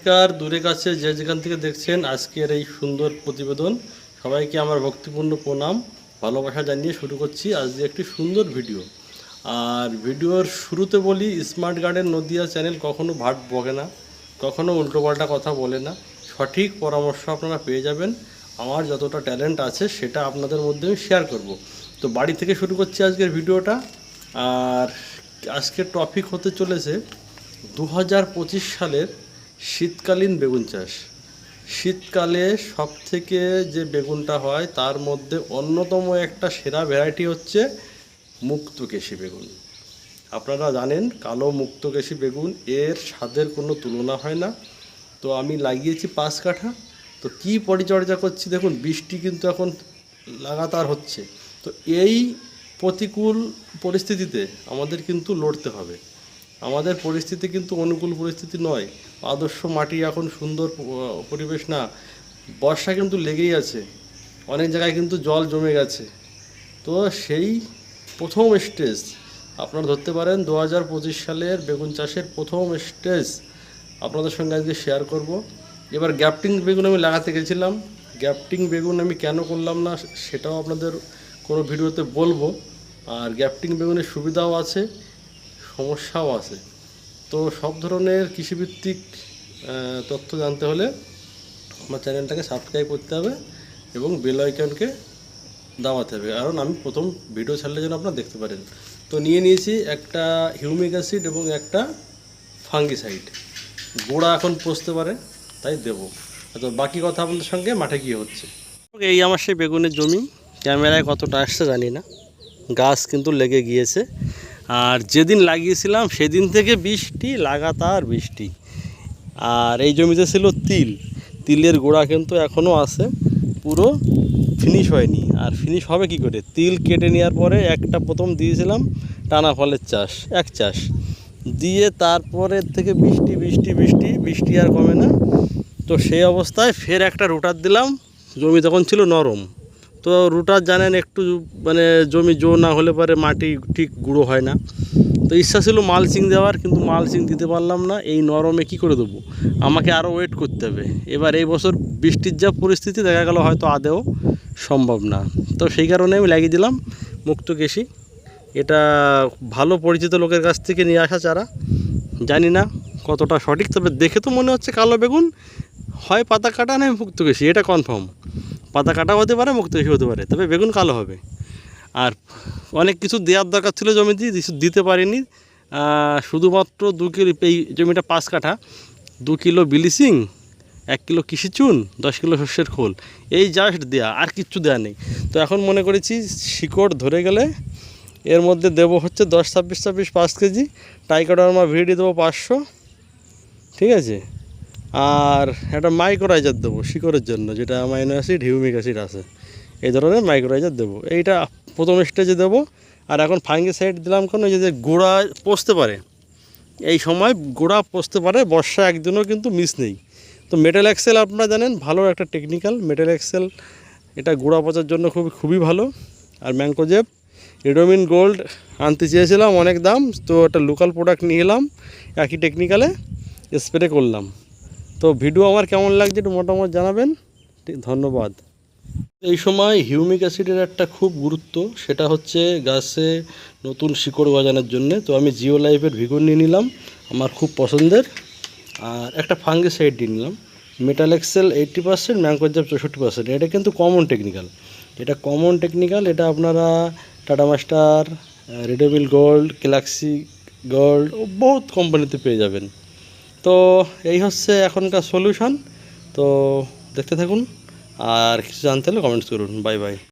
নমস্কার, দূরে কাছে যে যেখান থেকে দেখছেন আজকের এই সুন্দর প্রতিবেদন, সবাইকে আমার ভক্তিপূর্ণ প্রণাম, ভালোবাসা জানিয়ে শুরু করছি আজকে একটি সুন্দর ভিডিও। আর ভিডিওর শুরুতে বলি, স্মার্ট গার্ডেন নদিয়া চ্যানেল কখনো ভাট বগে না, কখনো উল্টোপাল্টা কথা বলে না। সঠিক পরামর্শ আপনারা পেয়ে যাবেন, আমার যতটা ট্যালেন্ট আছে সেটা আপনাদের মধ্যে আমি শেয়ার করব। তো বাড়ি থেকে শুরু করছি আজকের ভিডিওটা। আর আজকের টপিক হতে চলেছে দু হাজার পঁচিশ সালের শীতকালীন বেগুন চাষ। শীতকালে সব থেকে যে বেগুনটা হয়, তার মধ্যে অন্যতম একটা সেরা ভ্যারাইটি হচ্ছে মুক্তকেশী বেগুন। আপনারা জানেন, কালো মুক্তকেশী বেগুন, এর স্বাদের কোনো তুলনা হয় না। তো আমি লাগিয়েছি পাঁচ কাঠা। তো কি পরিচর্যা করছি দেখুন, বৃষ্টি কিন্তু এখন লাগাতার হচ্ছে। তো এই প্রতিকূল পরিস্থিতিতে আমাদের কিন্তু লড়তে হবে। আমাদের পরিস্থিতি কিন্তু অনুকূল পরিস্থিতি নয়। আদর্শ মাটি এখন সুন্দর পরিবেশ না। বর্ষা কিন্তু লেগেই আছে। অনেক জায়গায় কিন্তু জল জমে গেছে। তো সেই প্রথম স্টেজ, আপনারা ধরতে পারেন দু হাজার পঁচিশ সালের বেগুন চাষের প্রথম স্টেজ আপনাদের সঙ্গে আজকে শেয়ার করব। এবার গ্যাপটিং বেগুন আমি লাগাতে গেছিলাম। গ্যাপটিং বেগুন আমি কেন করলাম না সেটাও আপনাদের কোনো ভিডিওতে বলব। আর গ্যাপটিং বেগুনের সুবিধাও আছে। সমস্যাও আছে। তো সব ধরনের কৃষিভিত্তিক তথ্য জানতে হলে আমার চ্যানেলটাকে সাবস্ক্রাইব করতে হবে এবং বেল আইকনকে দাবাতে হবে। কারণ আমি প্রথম ভিডিও ছাড়লে যেন আপনারা দেখতে পারেন। তো নিয়ে নিয়েছি একটা হিউমিক অ্যাসিড এবং একটা ফাঙ্গিসাইড গোড়া এখন পচতে পারে, তাই দেবো। তো বাকি কথা আপনাদের সঙ্গে মাঠে গিয়ে হচ্ছে। এই আমার সেই বেগুনের জমি। ক্যামেরায় কতটা আসছে জানি না। গাছ কিন্তু লেগে গিয়েছে। আর যেদিন লাগিয়েছিলাম, সেদিন থেকে বৃষ্টি, লাগাতার বৃষ্টি। আর এই জমিতে ছিল তিল। তিলের গোড়া কিন্তু এখনও আছে। পুরো ফিনিশ হয়নি। আর ফিনিশ হবে কি করে? তিল কেটে নেওয়ার পরে একটা প্রথম দিয়েছিলাম টানা ফলের চাষ, এক চাষ। দিয়ে তারপরে থেকে বৃষ্টি বৃষ্টি বৃষ্টি বৃষ্টি আর কমে না। তো সেই অবস্থায় ফের একটা রোটার দিলাম। জমি তখন ছিল নরম। তো রুটার জানেন একটু মানে জমি জো না হলে পরে মাটি ঠিক গুঁড়ো হয় না। তো ইচ্ছা ছিল মালচিং দেওয়ার, কিন্তু মালচিং দিতে পারলাম না। এই নরমে কি করে দেবো? আমাকে আরও ওয়েট করতে হবে। এবার এই বছর বৃষ্টির যা পরিস্থিতি, দেখা গেল হয়তো আদেও সম্ভব না। তো সেই কারণে আমি লাগিয়ে দিলাম মুক্ত কেশি এটা ভালো পরিচিত লোকের কাছ থেকে নিয়ে আসা চারা। জানি না কতটা সঠিক, তবে দেখে তো মনে হচ্ছে কালো বেগুন। হয় পাতা কাটা নয় মুক্ত কেশি এটা কনফার্ম পাতা কাটা হতে পারে, মুক্ত কেশি হতে পারে, তবে বেগুন কালো হবে। আর অনেক কিছু দেওয়ার দরকার ছিল জমিতে দিতে পারিনি। শুধুমাত্র দু কিলো এই জমিটা পাঁচ কাঠা, দু কিলো বিলিসিং এক কিলো কৃষি চুন, দশ কিলো শস্যের খোল, এই জাস্ট দেয়া, আর কিচ্ছু দেয়া নেই। তো এখন মনে করেছি শিকড় ধরে গেলে এর মধ্যে দেবো হচ্ছে দশ ছাব্বিশ ছাব্বিশ পাঁচ কেজি, টাইকোডার্মা ভিডি দেবো পাঁচশো, ঠিক আছে? আর একটা মাইক্রোরাইজার দেবো, শিকড়ের জন্য, যেটা অ্যামাইনো অ্যাসিড হিউমিক অ্যাসিড আছে। এই ধরনের মাইক্রোরাইজার দেবো। এইটা প্রথম স্টেজে দেবো, আর এখন ফাঙ্গিসাইড দিলাম কেন? যে গোড়া পচতে পারে। এই সময় গোড়া পচতে পারে বর্ষা একদিনও কিন্তু মিস নেই। তো মেটাল এক্সেল আপনারা জানেন, ভালো একটা টেকনিক্যাল মেটাল এক্সেল এটা গোড়া পচার জন্য খুবই খুবই ভালো। আর ম্যাংকোজেব রেডোমিন গোল্ড আনতে চেয়েছিলাম অনেক দাম, তো একটা লোকাল প্রোডাক্ট নিয়ে এলাম, একই টেকনিক্যালে স্প্রে করলাম। তো ভিডিও আমার কেমন লাগছে একটু মোটামুটি জানাবেন। ধন্যবাদ। এই সময় হিউমিক অ্যাসিডের একটা খুব গুরুত্ব, সেটা হচ্ছে গাছে নতুন শিকড় গজানোর জন্য। তো আমি জিও লাইফের ভিগন নিয়ে নিলাম, আমার খুব পছন্দের। আর একটা ফাঙ্গিসাইড নিয়ে নিলাম metal excel eighty percent mancozeb চৌষট্টি পার্সেন্ট। এটা কিন্তু কমন টেকনিক্যাল। এটা কমন টেকনিক্যাল, এটা আপনারা tata master, রেডেবিল gold, Galaxy gold, বহুত কোম্পানিতে পেয়ে যাবেন। তো এই হচ্ছে এখনকার সলিউশন তো দেখতে থাকুন, আর কিছু জানতে হলে কমেন্টস করুন। Bye bye